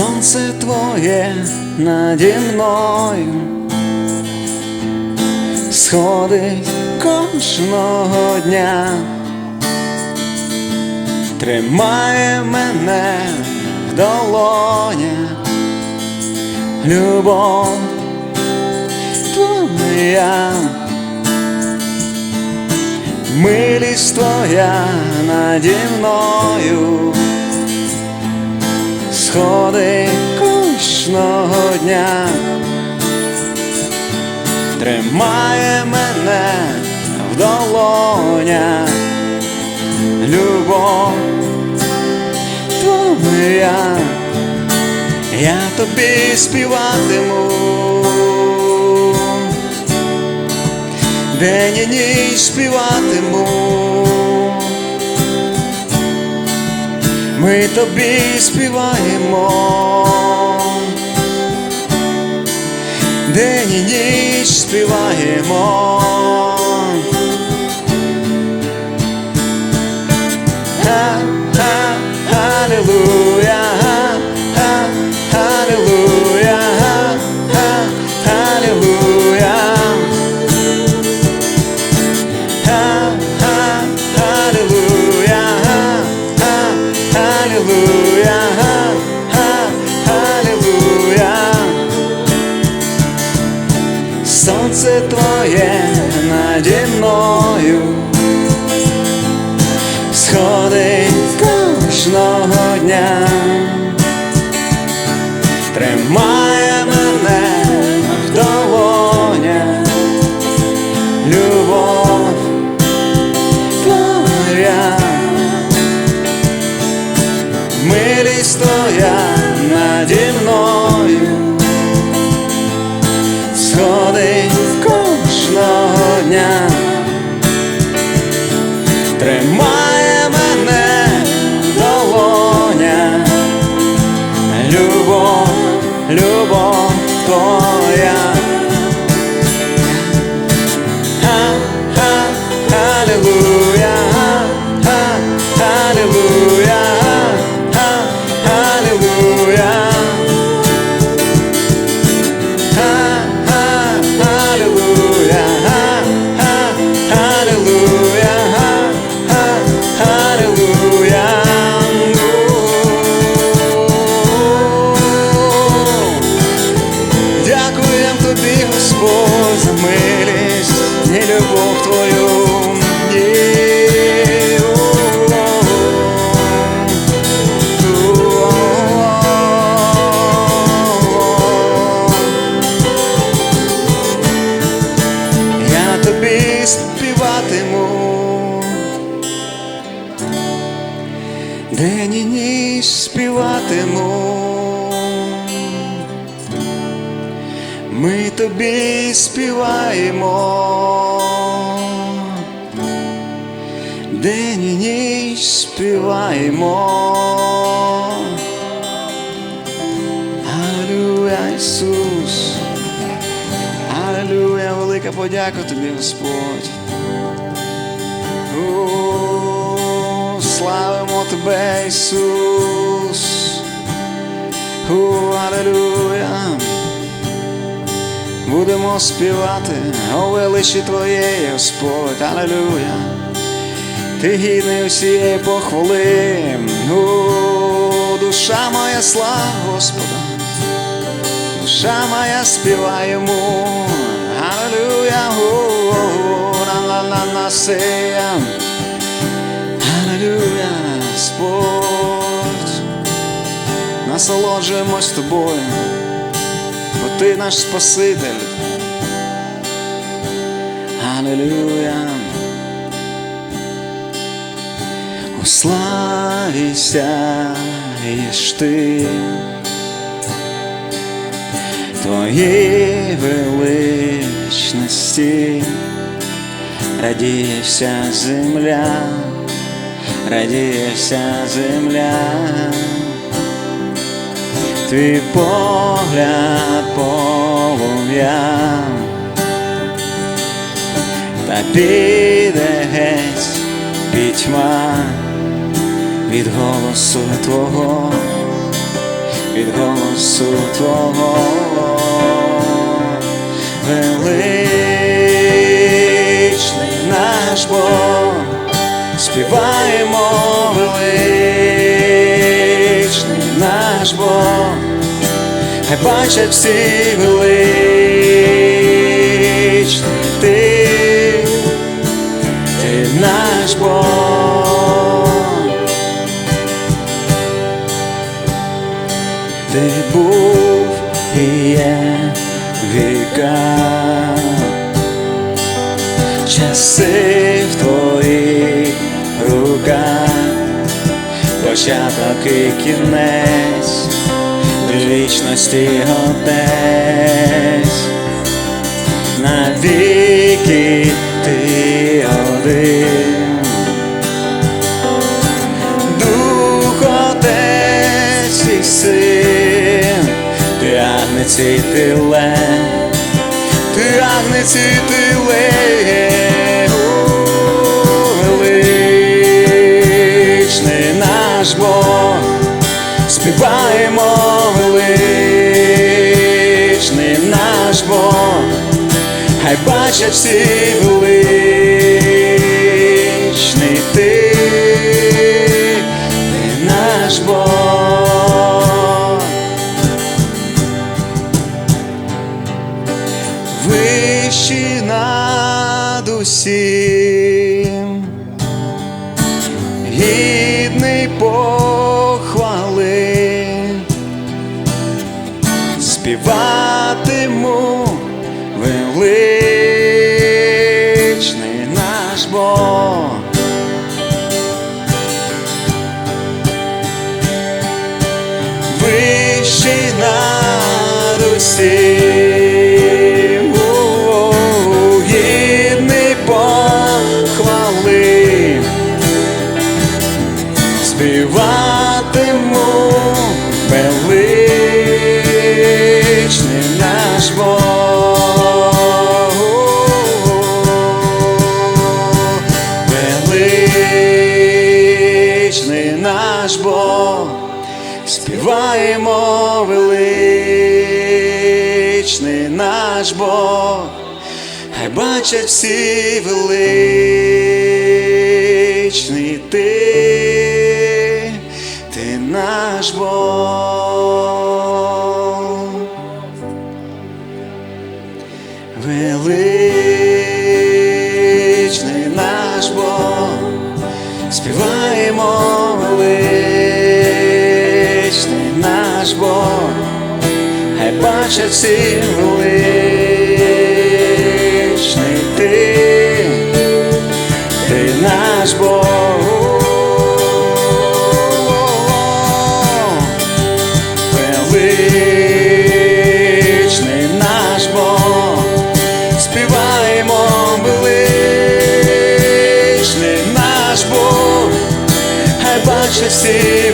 Сонце твоє наді мною сходить кожного дня, тримає мене в долонях, любов твоя, милість твоя наді мною сходить кожного дня, тримає мене в долонях, любов твоя, я тобі співатиму, день і ніч співатиму. Ми тобі співаємо, день і ніч співаємо. Алілуя, сходить кожного дня, тримає мене долоня, любов, любов твоя. Ха, ха, день і ніч співатиму. Ми тобі співаємо, день і ніч співаємо. Аллилуйя, Ісус. Аллилуйя, велика подяка тобі, Господь. Славимо тебе, Ісус. О, Аллилуйя. Будемо співати о величі Твоєї, Господь, Аллилуйя. Ти гідний усієї похвали, о, душа моя слава Господа, душа моя співає йому, Аллилуйя, о, на на на Господь, насолоджуємось тобою бо ти наш Спаситель. Аллилуйя. У славі сяєш ти, Твоїй величності радіє вся земля, радіє земля. Твій погляд полум'я. Та піде геть пітьма від голосу твого, від голосу Твого. Величний наш Бог, співаємо величний наш Бог, хай бачать всі величний ти, ти наш Бог. Ти був і є віка, часи в твоїх початок і кінець, до вічності отець, навіки ти один. Дух Отець і Син, ти агнець і ти лев, ти агнець і ти лев, Бог, співаємо величний наш Бог, хай бачать всі величний ти, ти наш Бог. Вищий над усім, наш Бог. Вищий над усім, О, гідний похвали, співатиму наш Бог, співаємо величний наш Бог, хай бачать всі величний ти, ти наш Бог. Бачать величний ти, ти наш Бог. Величний наш Бог, співаємо величний наш Бог, хай бачить всі